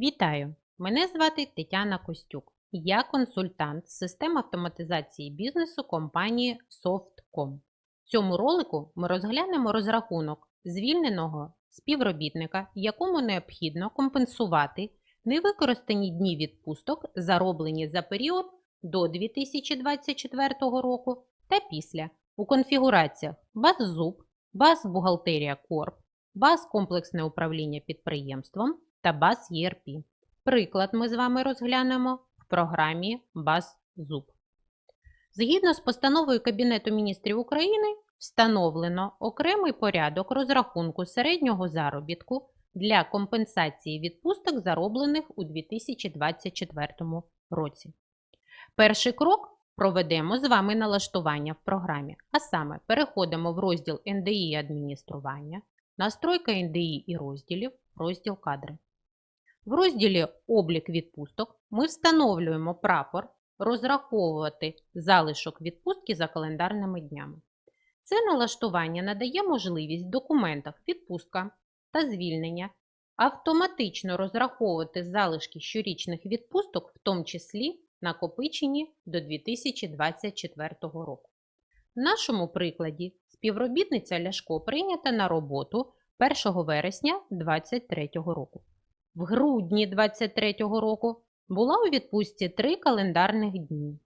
Вітаю! Мене звати Тетяна Костюк. Я консультант з систем автоматизації бізнесу компанії Softcom. В цьому ролику ми розглянемо розрахунок звільненого співробітника, якому необхідно компенсувати невикористані дні відпусток, зароблені за період до 2024 року та після у конфігураціях БАЗ-ЗУП, БАЗ-Бухгалтерія Корп, БАЗ-Комплексне управління підприємством та БАЗ ЄРП. Приклад ми з вами розглянемо в програмі БАЗ-ЗУП. Згідно з постановою Кабінету міністрів України встановлено окремий порядок розрахунку середнього заробітку для компенсації відпусток, зароблених у 2024 році. Перший крок проведемо з вами налаштування в програмі, а саме переходимо в розділ НДІ адміністрування, настройка НДІ і розділів, розділ кадри. В розділі Облік відпусток ми встановлюємо прапор розраховувати залишок відпустки за календарними днями. Це налаштування надає можливість в документах відпустка та звільнення автоматично розраховувати залишки щорічних відпусток, в тому числі накопичені до 2024 року. В нашому прикладі співробітниця Ляшко прийнята на роботу 1 вересня 2023 року. В грудні 2023 року була у відпустці 3 календарних дні.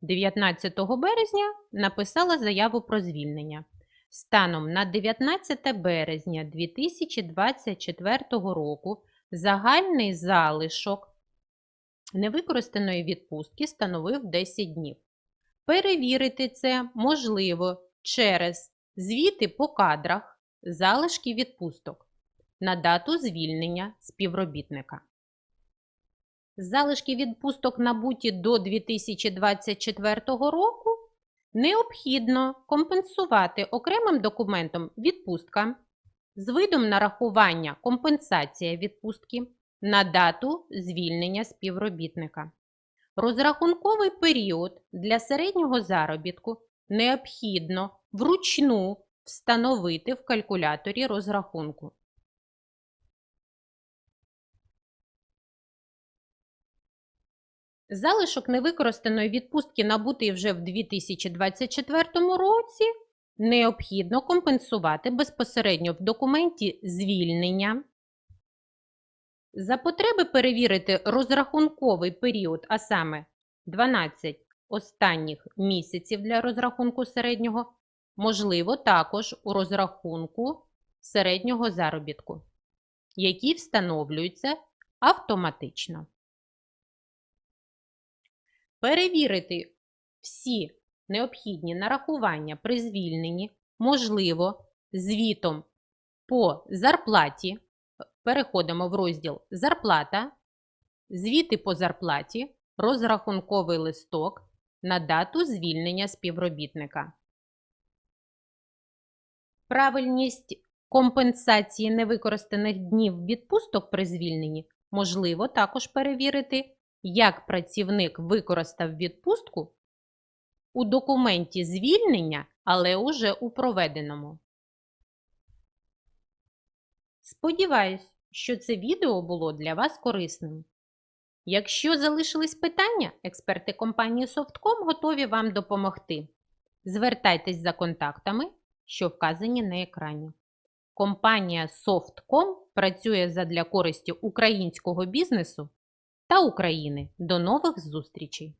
19 березня написала заяву про звільнення. Станом на 19 березня 2024 року загальний залишок невикористаної відпустки становив 10 днів. Перевірити це можливо через звіти по кадрах залишки відпусток на дату звільнення співробітника. Залишки відпусток набуті до 2024 року необхідно компенсувати окремим документом відпустка з видом нарахування компенсація відпустки на дату звільнення співробітника. Розрахунковий період для середнього заробітку необхідно вручну встановити в калькуляторі розрахунку. Залишок невикористаної відпустки, набутий вже в 2024 році, необхідно компенсувати безпосередньо в документі звільнення. За потреби перевірити розрахунковий період, а саме 12 останніх місяців для розрахунку середнього, можливо також у розрахунку середнього заробітку, які встановлюються автоматично. Перевірити всі необхідні нарахування при звільненні можливо звітом по зарплаті. Переходимо в розділ Зарплата, звіти по зарплаті, розрахунковий листок на дату звільнення співробітника. Правильність компенсації невикористаних днів відпусток при звільненні можливо також перевірити як працівник використав відпустку у документі звільнення, але уже у проведеному. Сподіваюсь, що це відео було для вас корисним. Якщо залишились питання, експерти компанії Softcom готові вам допомогти. Звертайтесь за контактами, що вказані на екрані. Компанія Softcom працює задля користі українського бізнесу та України. До нових зустрічей!